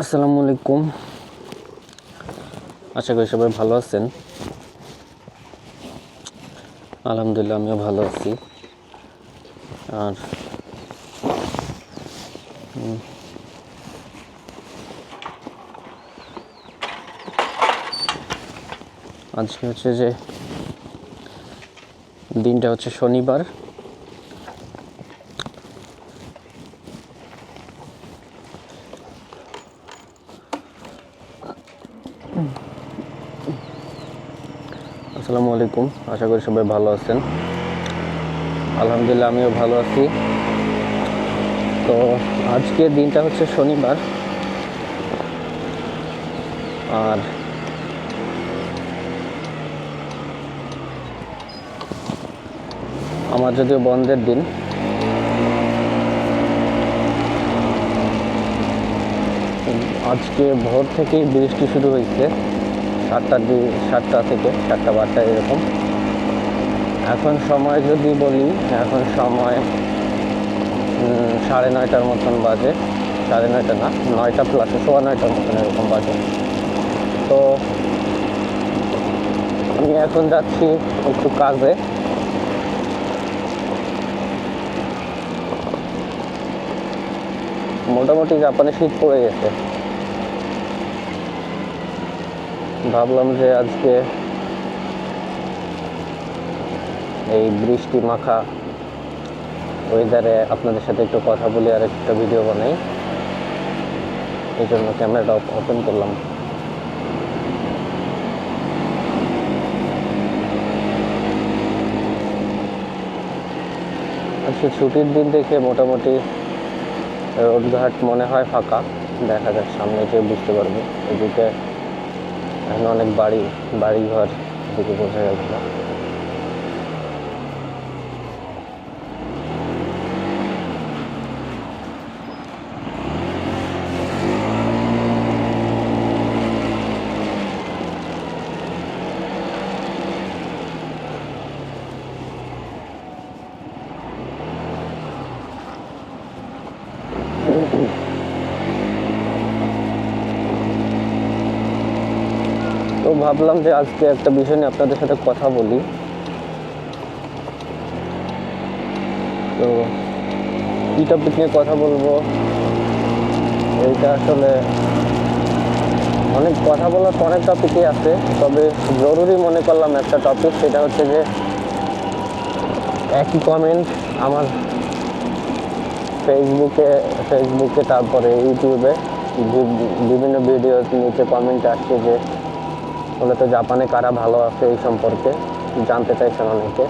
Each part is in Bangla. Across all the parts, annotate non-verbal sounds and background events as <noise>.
আসসালামু আলাইকুম। আশা করি সবাই ভালো আছেন। আলহামদুলিল্লাহ, আমিও ভালো আছি। আর আজকে হচ্ছে যে দিনটা হচ্ছে শনিবার। আসসালামু আলাইকুম। আশা করি সবাই ভালো আছেন। আলহামদুলিল্লাহ, আমিও ভালো আছি। তো আজকে দিনটা হচ্ছে শনিবার। আর আমার যদিও বন্ধের দিন, আজকে ভোর থেকেই বৃষ্টি শুরু হয়েছে। সাতটার দিকে, সাতটা থেকে সাতটা বারটা এরকম। এখন সময় যদি বলি, এখন সময় সাড়ে নয়টার মতন বাজে। সাড়ে নয়টা না, নয়টা প্লাস সোয়া নয়টার মতন এরকম বাজে। তো আমি এখন যাচ্ছি একটু কাজে। মোটামুটি জাপানে শীত পড়ে গেছে। ভাবলাম যে আজকে এই বৃষ্টি মাখা ওয়েদারে আপনাদের সাথে একটু কথা বলি আর একটা ভিডিও বানাই। এই জন্য ক্যামেরাটা ওপেন করলাম। আজকে ছুটির দিন দেখে মোটামুটি রোডঘাট মনে হয় ফাঁকা। দেখা যাক সামনে যে বুঝতে পারব। এদিকে এখন অনেক বাড়ি বাড়ি ঘর দিকে বোঝা যাচ্ছে ভাবলাম যে আজকে একটা বিষয় নিয়ে আপনাদের সাথে কথা বলি। তো কি টপিক নিয়ে কথা বলব? এইটা আসলে অনেক কথা বলার তো অনেক টপিকই আছে, তবে জরুরি মনে করলাম একটা টপিক সেটা হচ্ছে যে একই কমেন্ট আমার ফেসবুকে ফেসবুকে তারপরে ইউটিউবে বিভিন্ন ভিডিও নিচে কমেন্ট আসছে যে মূলত জাপানে কারা ভালো আছে এই সম্পর্কে জানতে চাইছেন অনেকে।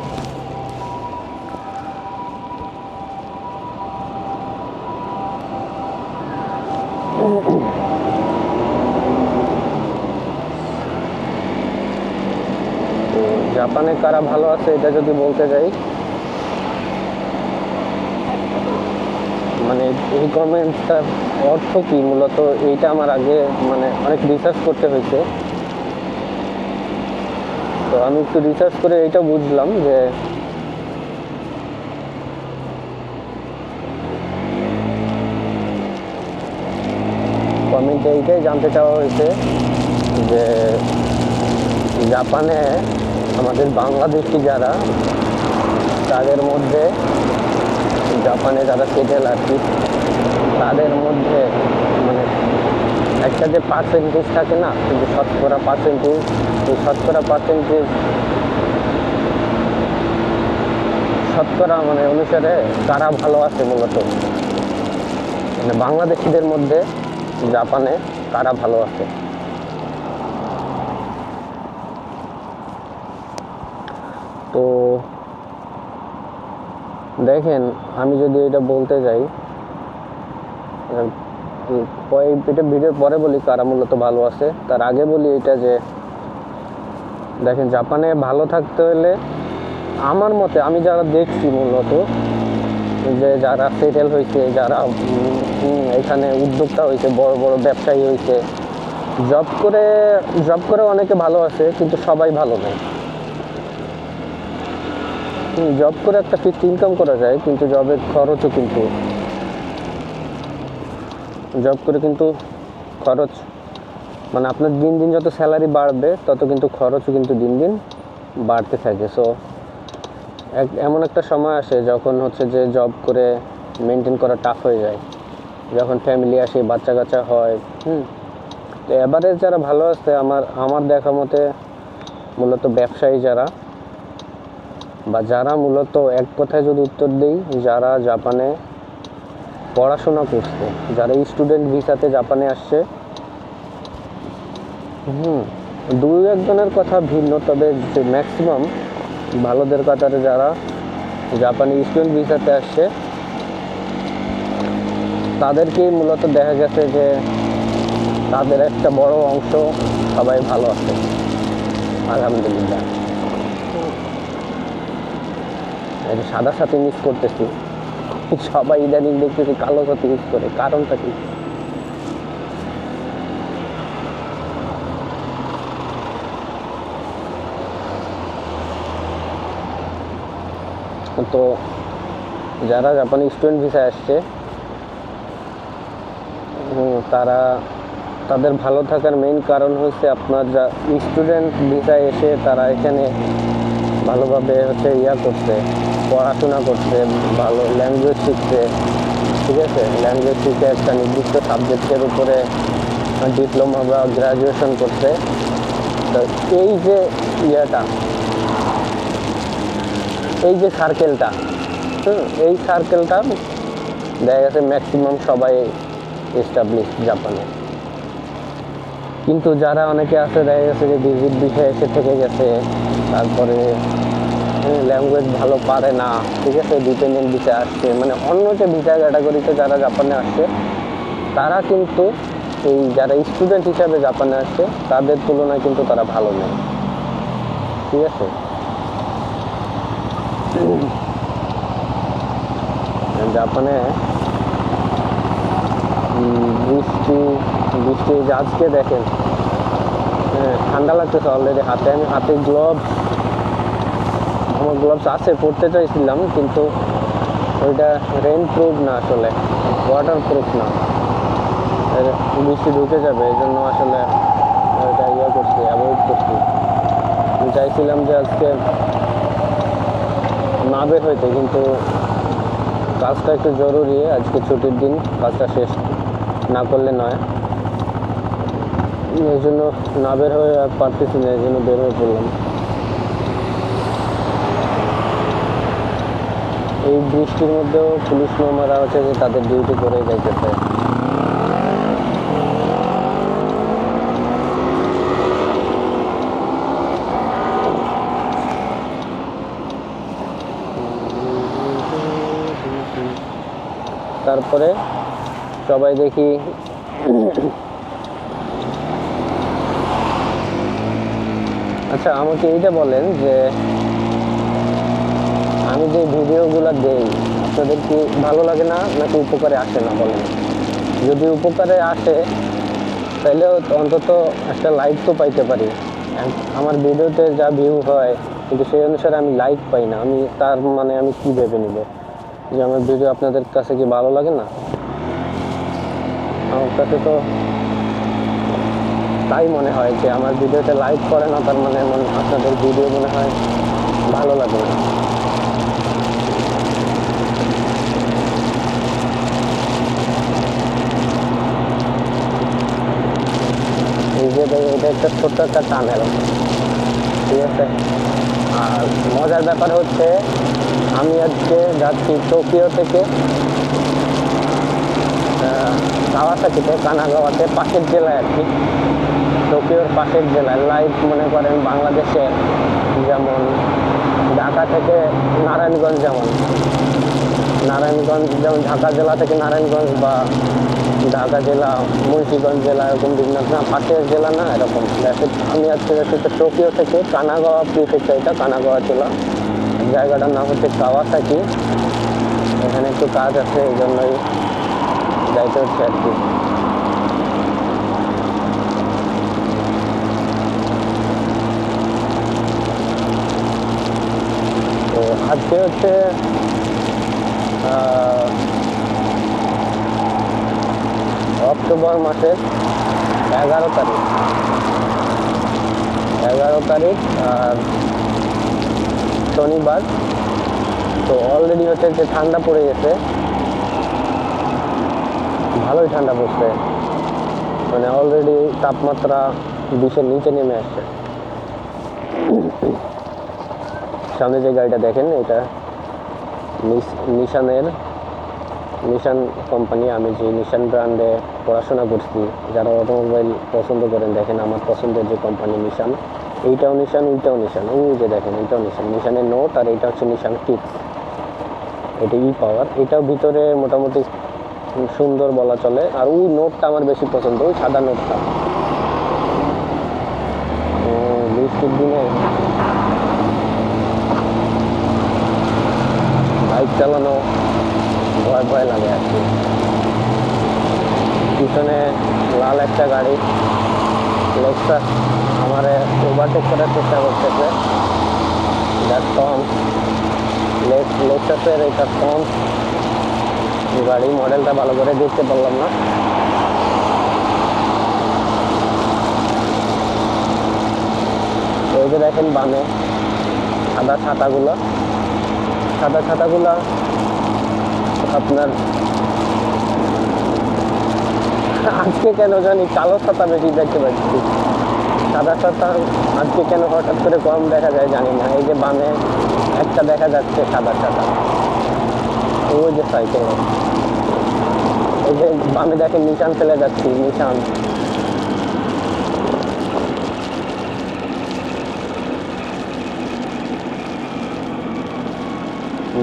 জাপানে কারা ভালো আছে এটা যদি বলতে যাই মানে এই কমেন্টটার অর্থ কি মূলত? এইটা আমার আগে মানে অনেক রিসার্চ করতে হয়েছে। তো আমি একটু রিসার্চ করে এটা বুঝলাম যে কমেন্টে এইটাই জানতে চাওয়া হয়েছে যে জাপানে আমাদের বাংলাদেশি যারা, তাদের মধ্যে জাপানে যারা সেটেল আর কি তাদের মধ্যে মানে একটা যে পার্সেন্টেজ থাকে না কিন্তু শতকরা পার্সেন্টেজ এই শতকরা পার্সেন্টেজ শতকরা মানে অনুসারে কারা ভালো আছে মূলত? মানে বাংলাদেশিদের মধ্যে, জাপানে কারা ভালো আছে? তো দেখেন, আমি যদি এটা বলতে যাই এটা ভিডিওর পরে বলি কারা মূলত ভালো আছে। তার আগে বলি এটা যে, দেখেন জাপানে ভালো থাকতে হলে আমার মতে আমি যারা দেখছি মূলত, যে যারা সেটেল হয়েছে যারা এখানে উদ্যোক্তা হয়েছে বড় বড় ব্যবসায়ী হয়েছে জব করে জব করে অনেকে ভালো আছে, কিন্তু সবাই ভালো নেই। জব করে একটা ফিক্সড ইনকাম করা যায়, কিন্তু জবের খরচও কিন্তু জব করে কিন্তু খরচ মানে আপনার দিন দিন যত স্যালারি বাড়বে, তত কিন্তু খরচও কিন্তু দিন দিন বাড়তে থাকে। সো এক, এমন একটা সময় আসে যখন হচ্ছে যে জব করে মেনটেন করা টাফ হয়ে যায়। যখন ফ্যামিলি আসে বাচ্চা কাচ্চা হয়, হুম? তো এবারে যারা ভালো আছে, আমার আমার দেখা মতে মূলত ব্যবসায়ী যারা, বা যারা মূলত এক কথায় যদি উত্তর দিই, যারা জাপানে পড়াশোনা করছে। যারা স্টুডেন্ট ভিসাতে জাপানে আসছে, হুম, দু একজনের কথা ভিন্ন, তবে যে ম্যাক্সিমাম ভালোদের কাতারে যারা জাপানি স্টুডেন্ট ভিসাতে আসছে, তাদেরকেই মূলত দেখা গেছে যে তাদের একটা বড় অংশ সবাই ভালো আছে। আলহামদুলিল্লাহ। সাদা সাথে মিস করতেছি। সবাই ইদানিং দেখতেছি কালো সাথে ইউজ করে, কারণটা কি? তো যারা জাপানি স্টুডেন্ট ভিসায় আসছে তারা তাদের ভালো থাকার মেইন কারণ হচ্ছে আপনার যা স্টুডেন্ট ভিসায় এসে তারা এখানে ভালোভাবে হচ্ছে ইয়া করছে। পড়াশোনা করছে, ভালো ল্যাঙ্গুয়েজ শিখছে, ঠিক আছে? ল্যাঙ্গুয়েজ শিখে একটা নির্দিষ্ট সাবজেক্টের উপরে ডিপ্লোমা বা গ্রাজুয়েশন করছে। তো এই যে ইয়েটা, এই যে সার্কেলটা হুম, এই সার্কেলটা দেখা গেছে ম্যাক্সিমাম সবাই এস্টাবলিশ জাপানে কিন্তু যারা অনেকে আছে, দেখা গেছে যে ভিজিট বিষয়ে এসে থেকে গেছে, তারপরে ল্যাঙ্গুয়েজ ভালো পারে না। ঠিক আছে? ডিপেন্ডেন্ট ভিসা আসছে। মানে অন্য যে ভিসা ক্যাটাগরিতে যারা জাপানে আসছে তারা কিন্তু এই যারা স্টুডেন্ট হিসাবে জাপানে আসছে তাদের তুলনায় কিন্তু তারা ভালো নেই। ঠিক আছে? জাপানে বৃষ্টি বৃষ্টি আজকে দেখেন হ্যাঁ, ঠান্ডা লাগতেছে অলরেডি হাতে আমি হাতে গ্লোভস আমার গ্লোভস আছে পরতে চাইছিলাম, কিন্তু ওইটা রেন প্রুফ না আসলে ওয়াটার প্রুফ না বৃষ্টি ঢুকে যাবে, এই জন্য আসলে ওইটা ইয়ে করছি অ্যাভয়েড করছি। আমি চাইছিলাম যে আজকে না বের হইতে, কিন্তু কাজটা একটু জরুরি, আজকে ছুটির দিন, কাজটা শেষ না করলে নয়। এই জন্য না বের হয়ে পারতেছি না, এই জন্য বের হয়ে পড়লাম। এই বৃষ্টির মধ্যেও পুলিশ মামারা হচ্ছে যে তাদের ডিউটি করে যাইতেছে। তারপরে সবাই দেখি আচ্ছা আমাকে এইটা বলেন যে আমি যে ভিডিওগুলো দেই, আপনাদের কি ভালো লাগে না নাকি উপকারে আসে না বলেন? যদি উপকারে আসে, তাহলে অন্তত একটা লাইক তো পাইতে পারি। আমার ভিডিওতে যা ভিউ হয়, কিন্তু সেই অনুসারে আমি লাইক পাই না। আমি তার মানে আমি কি ভেবে নিব? যে আমার ভিডিও আপনাদের কাছে কি ভালো লাগে না? আমার কাছে তো তাই মনে হয় যে আমার ভিডিওতে লাইক করে না, তার মানে আপনাদের ভিডিও মনে হয় ভালো লাগে না এই যে দেখো, এটা একটা ছোট্ট একটা টানেল। ঠিক আছে? আর মজার ব্যাপার হচ্ছে, আমি আজকে যাচ্ছি টোকিও থেকে। কাওয়াসাকিতে কানাগাওয়াতে পাশের জেলায় আর কি। টোকিওর পাশের জেলায়। লাইভ মনে করেন বাংলাদেশে যেমন, ঢাকা থেকে নারায়ণগঞ্জ যেমন। নারায়ণগঞ্জ যেমন ঢাকা জেলা থেকে নারায়ণগঞ্জ বা ঢাকা জেলা, মুন্সিগঞ্জ জেলা এরকম বিভিন্ন, না, পাশের জেলা না এরকম। আমি আজকে যাচ্ছি টোকিও থেকে কানাগাওয়া প্রিফেক্ট এটা কানাগাওয়া জেলা জায়গাটার নাম হচ্ছে কাওয়াসাকি। এখানে একটু কাজ আছে, এই জন্যই যাইতে হচ্ছে আর কি। আজকে হচ্ছে অক্টোবর মাসের এগারো তারিখ। এগারো তারিখ, আর শনিবার। তো অলরেডি হচ্ছে যে ঠান্ডা পড়ে গেছে। ভালোই ঠান্ডা পড়ছে। মানে অলরেডি তাপমাত্রা বিশের নিচে নেমে আসছে। সামনে যে গাড়িটা দেখেন, এটা নিশানের নিশান কোম্পানি আমি যে নিশান ব্র্যান্ডে পড়াশোনা করছি, যারা অটোমোবাইল পছন্দ করেন, দেখেন আমার পছন্দের যে কোম্পানি নিশান এইটাও নিশান ওইটাও নিশান ওই যে দেখেন এইটাও নিশান নিশানের নোট আর এইটা হচ্ছে নিশান কিক্স এটা ই পাওয়ার এটাও ভিতরে মোটামুটি সুন্দর বলা চলে, আর ওই নোটটা আমার বেশি পছন্দ, ওই সাদা নোটটা বৃষ্টির দিনে। বাইক চালানো। ভয় ভয় লাগে আর কি। পিছনে লাল একটা গাড়ি। লেক্সাস আমারে ওভারটেক করার চেষ্টা করতেছে। যার কম লেক্সাসের এটা কম গাড়ি মডেলটা ভালো করে দেখতে পারলাম না। এই যে দেখেন বামে সাদা ছাতাগুলো। সাদা ছাতাগুলো আপনার আজকে কেন জানি কালো ছাতা বেশি দেখতে পাচ্ছি। সাদা ছাতা আজকে কেন হঠাৎ করে কম দেখা যায় জানি না। এই যে বামে একটা দেখা যাচ্ছে সাদা ছাতা। ওই যে সাইকেল এই যে বামে দেখে নিশান ফেলে যাচ্ছি, নিশান।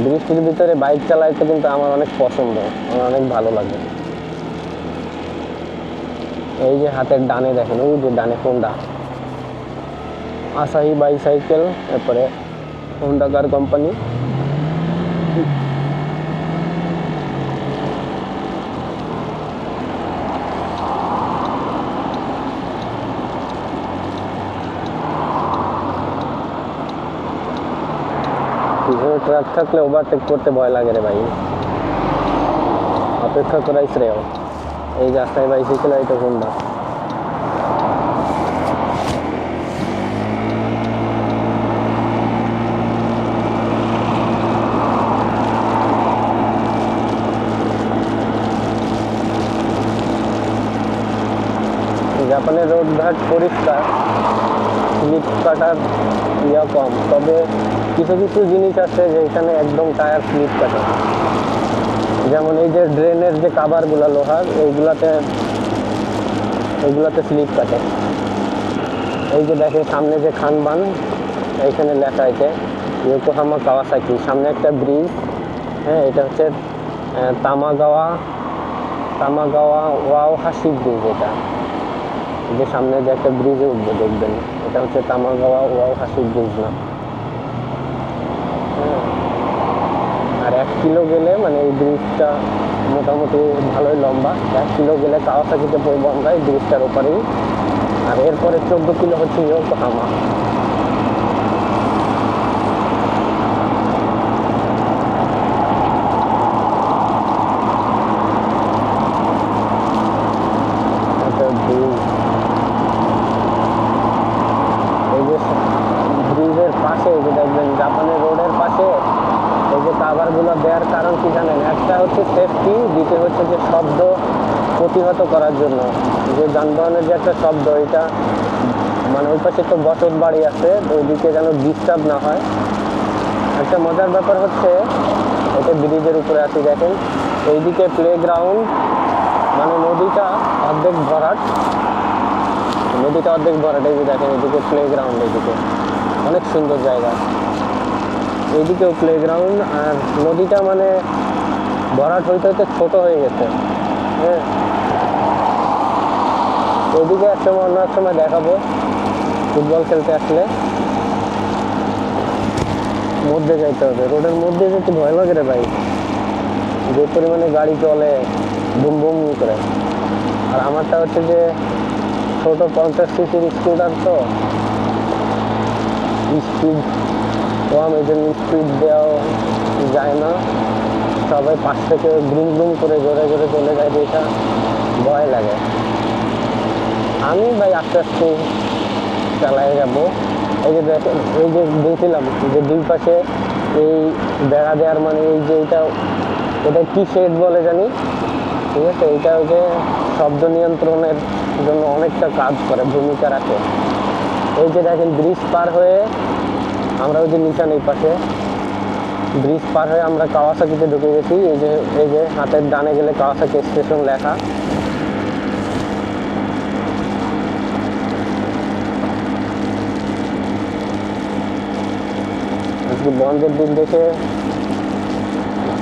বৃষ্টির ভিতরে বাইক চালাইতে কিন্তু আমার অনেক পছন্দ, আমার অনেক ভালো লাগে। এই যে হাতের ডানে দেখেন, ওই যে ডানে হোন্ডা আসাহি বাইসাইকেল তারপরে হোন্ডা কার কোম্পানি পিছনে ট্রাক থাকলে ওভারটেক করতে ভয় লাগে রে ভাই। অপেক্ষা করাই শ্রেয়। এই রাস্তায় বাইসাইকেল এটা হোন্ডা। জাপানের রোডঘাট পরিষ্কার কাটার ইয়া কম, তবে কিছু কিছু জিনিস আছে যে যেখানে একদম টায়ার স্লিপ কাটে যেমন এই যে ড্রেনের যে কাভারগুলো লোহার, এইগুলাতে এইগুলাতে স্লিপ কাটে এই যে দেখে সামনে যে খানবান, এইখানে লেখা আছে ইয়োকোহামা কাওয়াসাকি। সামনে একটা ব্রিজ হ্যাঁ এটা হচ্ছে তামাগাওয়া তামাগাওয়া ওয়াও হাসি ব্রিজ এটা। যে সামনে যে একটা ব্রিজে উঠবে, দেখবেন। এটা হচ্ছে তামাগাওয়া ওয়াও হাসি ব্রিজ না হ্যাঁ। আর এক কিলো গেলে মানে এই ব্রিজটা মোটামুটি ভালোই লম্বা। এক কিলো গেলে কাওয়াসাকিতে পড়ব আমরা এই ব্রিজটার ওপারেই। আর এরপরে চোদ্দ কিলো হচ্ছে ইয়োকোহামা একটা ব্রিজ এই যে ব্রিজের পাশে এই যে দেখবেন জাপানের রোডের পাশে এই যে কাভারগুলো দেওয়ার কারণ কি জানেন একটা হচ্ছে সেফটি দ্বিতীয় হচ্ছে যে শব্দ প্রতিহত করার জন্য যে যানবাহনের যে একটা শব্দ, এটা মানে ওই পাশে তো বসত বাড়ি আছে, তো ওইদিকে যেন ডিস্টার্ব না হয়। একটা মজার ব্যাপার হচ্ছে, এটা ব্রিজের উপরে আছি, দেখেন। এইদিকে প্লে গ্রাউন্ড মানে নদীটা অর্ধেক ভরাট। নদীটা অর্ধেক ভরাট, এই যে দেখেন এদিকে প্লে গ্রাউন্ড এদিকে অনেক সুন্দর জায়গা। এইদিকেও প্লে গ্রাউন্ড আর নদীটা মানে ভরাট হইতে হইতে ছোটো হয়ে গেছে। হ্যাঁ ওইদিকে এক সময় অন্য এক সময় দেখাবো। ফুটবল খেলতে আসলে। মধ্যে যাইতে হবে। রোডের মধ্যে যেতে ভয় লাগে রে ভাই। যে পরিমাণে গাড়ি চলে, বুম বুম করে। আর আমারটা হচ্ছে যে ছোট পঞ্চাশ সিসির স্কুটার তো। স্পিড কম, এই জন্য স্পিড দেওয়া যায় না। সবাই পাশ থেকে গ্রুম গ্রুম করে জোরে জোরে চলে যায়, যেটা ভয় লাগে। আমি ভাই আস্তে আস্তে চালায় যাব। এই যে এই যে বলছিলাম যে দুই পাশে এই বেড়া দেওয়ার মানে এই যে এটা এটা কি শেড বলে জানি? ঠিক আছে, এটা যে শব্দ নিয়ন্ত্রণের জন্য অনেকটা কাজ করে, ভূমিকা রাখে। এই যে দেখেন ব্রিজ পার হয়ে আমরা ওই যে নিচান এই পাশে ব্রিজ পার হয়ে আমরা কাওয়াসাকিতে ঢুকে গেছি। এই যে এই যে হাতের ডানে গেলে কাওয়াসাকি স্টেশন লেখা। আজকে বন্ধের দিন দেখে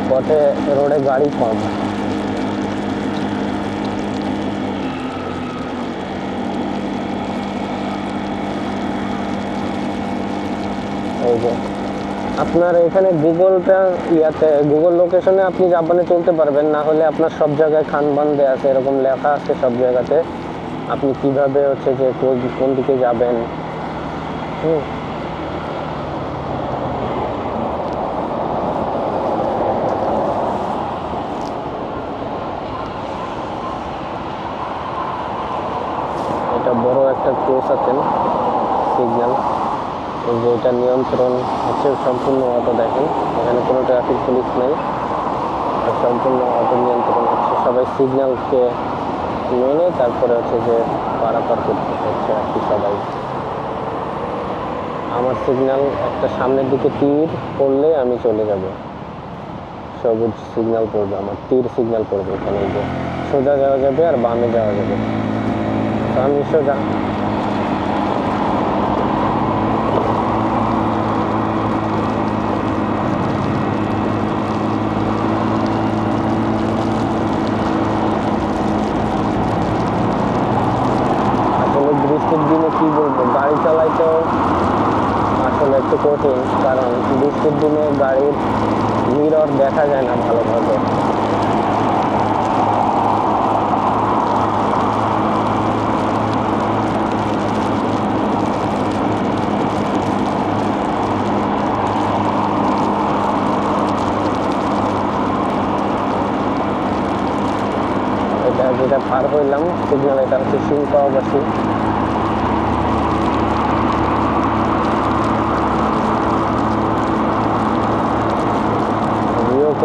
পথে রোডে গাড়ি কম। এই যে, আপনার এখানে গুগলটা ইয়াতে, গুগল লোকেশনে আপনি জাপানে চলতে পারবেন, না হলে আপনার সব জায়গায় খান বান্ধে আছে, এরকম লেখা আছে সব জায়গাতে। আপনি কীভাবে হচ্ছে যে কোন- দিকে যাবেন? হুম এটা বড় একটা ক্রোস আছেন সিগন্যাল এই যে এটা নিয়ন্ত্রণ হচ্ছে সম্পূর্ণ অটো দেখেন। এখানে কোনো ট্রাফিক পুলিশ নেই। সম্পূর্ণ অটো নিয়ন্ত্রণ হচ্ছে। সবাই সিগন্যালকে মেনে তারপরে হচ্ছে যে পারাপার করতে হচ্ছে আর কি সবাই। আমার সিগন্যাল একটা সামনের দিকে তীর পড়লে আমি চলে যাব। সবুজ সিগন্যাল পড়বে আমার, তীর সিগন্যাল পড়বে এখানে যে। সোজা যাওয়া যাবে আর বামে যাওয়া যাবে। তো আমি সোজা আসলে বৃষ্টির দিনে কি বলব গাড়ি চালাইতেও আসলে একটু কঠিন কারণ বৃষ্টির দিনে গাড়ির মিরর দেখা যায় না ভালোভাবে। যেটা পার হইলাম সিগন্যাল এটা হচ্ছে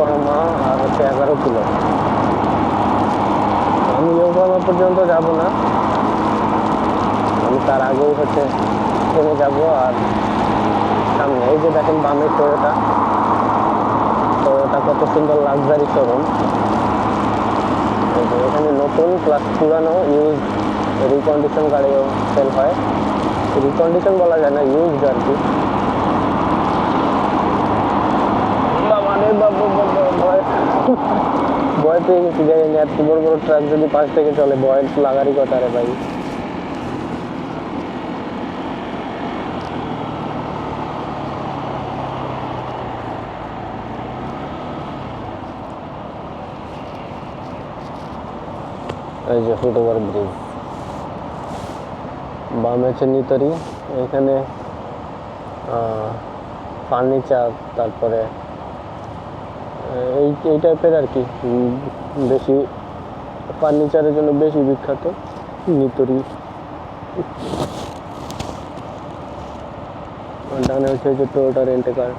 শিল্পাবাসী ইয়োকোহামা আর হচ্ছে এগারো কিলো। আমি ইয়োকোহামা পর্যন্ত যাব না। আমি তার আগেই হচ্ছে থেমে যাব, আর সামনে এই যে দেখেন বামের টয়োটা টয়োটা কত সুন্দর লাক্সারি শোরুম এখানে নতুন প্লাস পুরানো ইউজ রিকন্ডিশন গাড়িও সেল হয়। রিকন্ডিশন বলা যায় না ইউজড আর কি। ভয় পেয়ে গেছি এত বড় বড় ট্রাক যদি পাশ থেকে চলে, ভয় লাগারই কথা রে ভাই। এই যে ফুটওভার ব্রিজ বামে হচ্ছে নিতরি, এখানে ফার্নিচার তারপরে এই টাইপের আর কি বেশি ফার্নিচারের জন্য বেশি বিখ্যাত, নিতরি। ডানে হচ্ছে যে টোয়োটা রেন্টে কার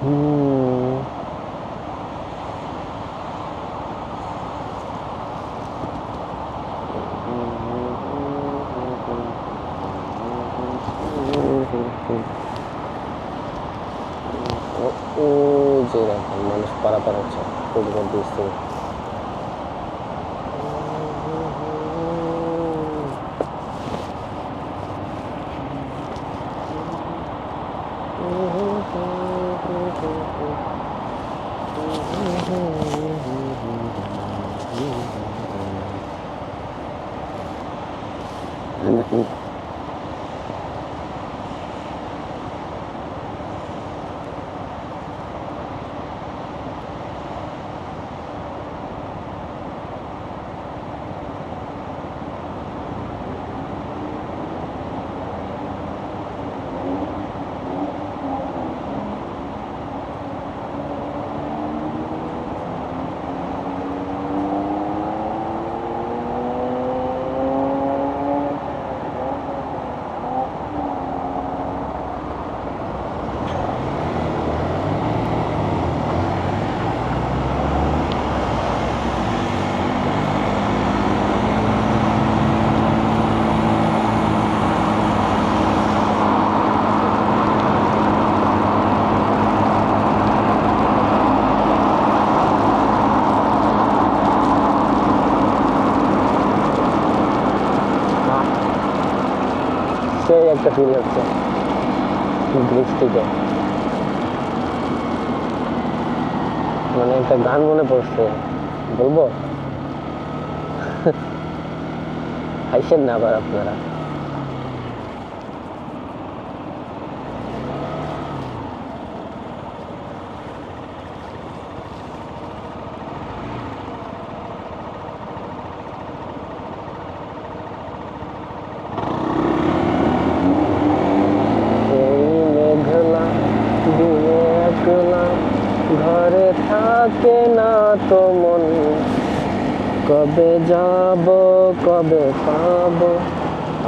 হুম। Ano একটা ফিল হচ্ছে। বৃষ্টিতে মানে একটা গান মনে পড়ছে। বলব? <laughs> হাসেন না আবার আপনারা এই মেঘলা দিনে একলা ঘরে থাকে না তো মন কবে যাব কবে পাব?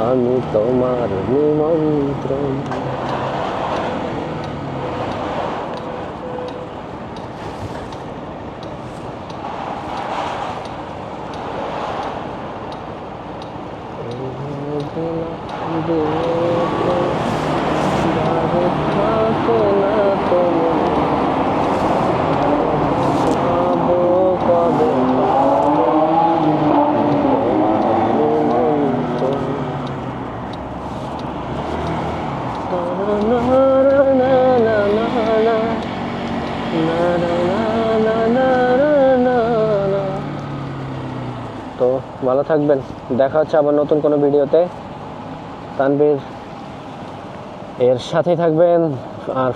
আমি তোমার নিমন্ত্রণ এই মেঘলা দিনে একলা ঘরে থাকে না তো মন যাব কবে পাব তো ভালো থাকবেন। দেখা হচ্ছে আবার নতুন কোনো ভিডিওতে। তানবীর এর সাথেই থাকবেন আর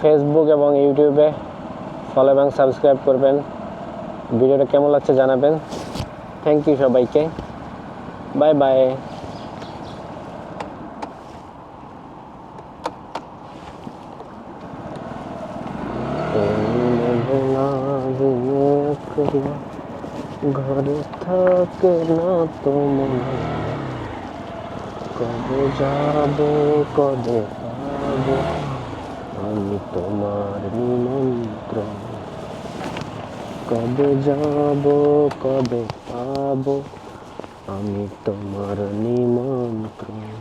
ফেসবুক এবং ইউটিউবে ফলো এবং সাবস্ক্রাইব করবেন। ভিডিওটা কেমন লাগছে জানাবেন। থ্যাংক ইউ সবাইকে। বাই বাই ঘরে থাকে না তো মনে কবে যাব কবে পাবো আমি তোমার নিমন্ত্রণ কবে যাব কবে পাবো আমি তোমার নিমন্ত্রণ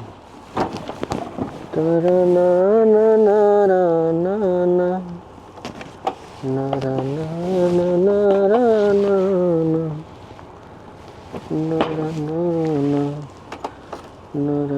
তারা না না না না না না না না না না না না না na